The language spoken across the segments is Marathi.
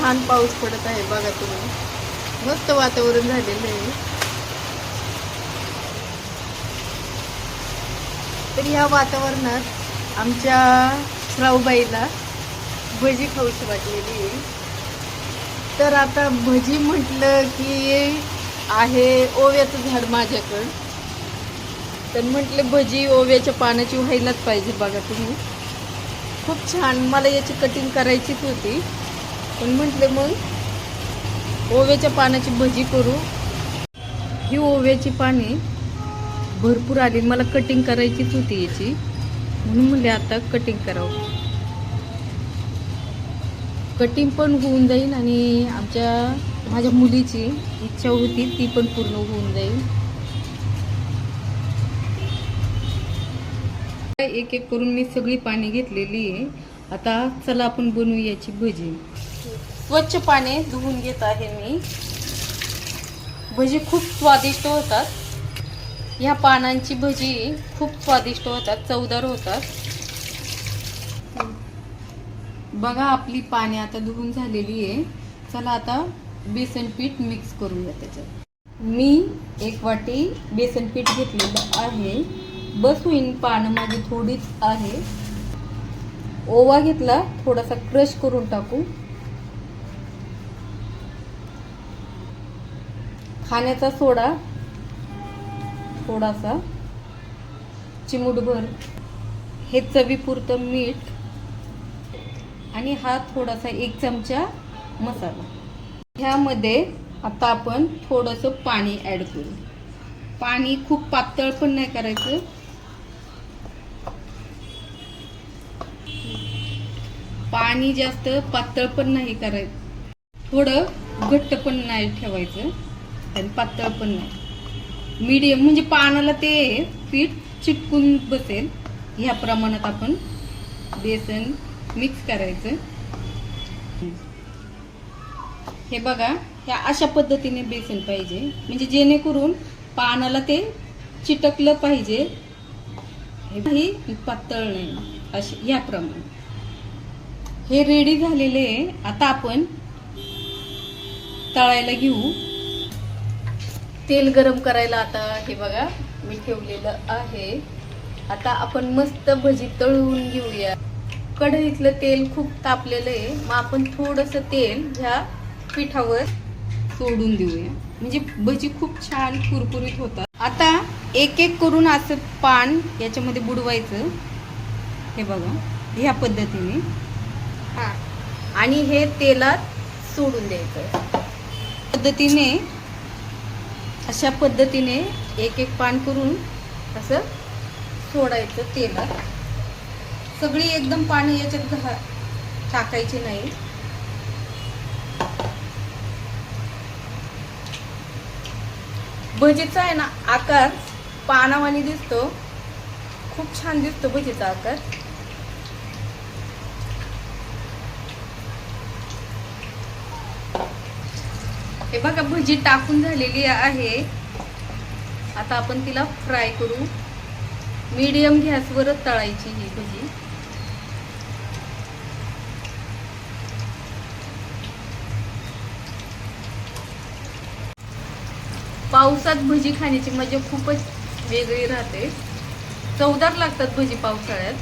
छान पाऊस पडत आहे बघा तुम्ही. मस्त वातावरण झालेलं आहे. तर या वातावरणात आमच्या श्रावबाईला भजी खाऊशी वाटलेली आहे. तर आता भजी म्हटलं की आहे ओव्याचं झाड माझ्याकडं. तर म्हटलं भजी ओव्याच्या पानाची व्हायलाच पाहिजे बघा तुम्ही. खूप छान. मला याची कटिंग करायचीच होती. पण म्हटले मग ओव्याच्या पानाची भजी करू. ही ओव्याची पाने भरपूर आली. मला कटिंग करायचीच होती याची. म्हणून म्हणले आता कटिंग करावं. कटिंग पण होऊन जाईल आणि आमच्या माझ्या मुलीची इच्छा होती ती पण पूर्ण होऊन जाईल. एक एक करून मी सगळी पाणी घेतलेली आहे. आता चला आपण बनवू याची भजी. स्वच्छ पाने धुवून घेत आहे मी. भजी खूप स्वादिष्ट होतात. ह्या पानांची भजी खूप स्वादिष्ट होतात चवदार होतात. बघा आपली पाने आता धुवून झालेली आहे. चला आता बेसन पीठ मिक्स करूया त्याच्यात. मी एक वाटी बेसन पीठ घेतलेलं आहे. बस होईन पानं माझी थोडीच आहे. ओवा घेतला थोडासा क्रश करून टाकू. खाण्याचा सोडा. थोडासा. चिमूटभर. हे चवीपुरतं मीठ. आणि हा थोडासा एक चमचा मसाला. ह्यामध्ये आता आपण थोडंसं पाणी ॲड करू. पाणी खूप पातळ पण नाही करायचं. पाणी जास्त पातळ पण नाही करायचं. थोडं घट्ट पण नाही ठेवायचं. आणि पातळ पण नाही. मीडियम म्हणजे पानाला ते पीठ चिटकून बसेल. ह्या प्रमाणात आपण बेसन मिक्स करायचं. हे बघा ह्या अशा पद्धतीने बेसन पाहिजे. म्हणजे जेणेकरून पानाला ते चिटकलं पाहिजे. हे पातळ नाही. असे याप्रमाणे हे रेडी झालेले आहे. आता आपण तळायला घेऊ. तेल गरम करायला आता हे बघा मी ठेवलेलं आहे. आता आपण मस्त भजी तळून घेऊया. कढईतलं तेल खूप तापलेलं आहे. मग आपण थोडंसं तेल ह्या पिठावर सोडून देऊया. म्हणजे भजी खूप छान कुरकुरीत होतात. आता एक एक करून असं पान याच्यामध्ये बुडवायचं. हे बघा ह्या पद्धतीने. हा. आणि हे तेलात सोडून द्यायचं. पद्धतीने अशा पद्धतीने एक एक पान करून असं सोडायचं तेलात. सगळी एकदम पाणी याच्यात घा टाकायची नाही. भजीचा आहे ना आकार पानावानी दिसतो. खूप छान दिसतो भजीचा आकार. हे बघा भजी टाकून झालेली आहे. आता आपण तिला फ्राय करू. मीडियम गॅसवरच तळायची ही भजी. पावसात भजी खाण्याची मजा खूपच वेगळी राहते. चवदार लागतात भजी पावसाळ्यात.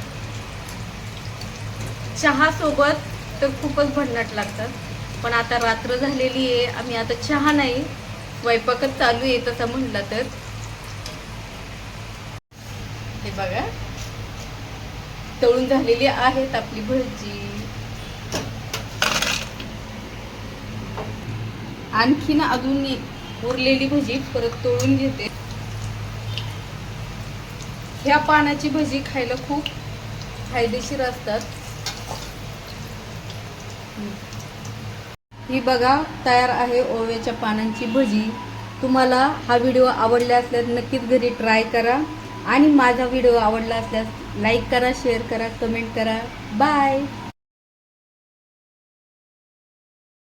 चहा सोबत तर खूपच भन्नाट लागतात. पण आता रात्र झालेली आहे आम्ही आता चहा नाही स्वयंपाकच चालू आहे तसं म्हणलं तर. हे बघा. तळून झालेली आहेत आपली भजी. आणखीन अजून उरलेली भजी परत तळून घेते. ह्या पानाची भजी खायला खूप फायदेशीर असतात. ही बघा तयार आहे ओव्याच्या पानांची भजी. तुम्हाला हा व्हिडिओ आवडला असल्यास नक्कीच घरी ट्राय करा. आणि माझा व्हिडिओ आवडला असल्यास लाईक करा शेअर करा कमेंट करा. बाय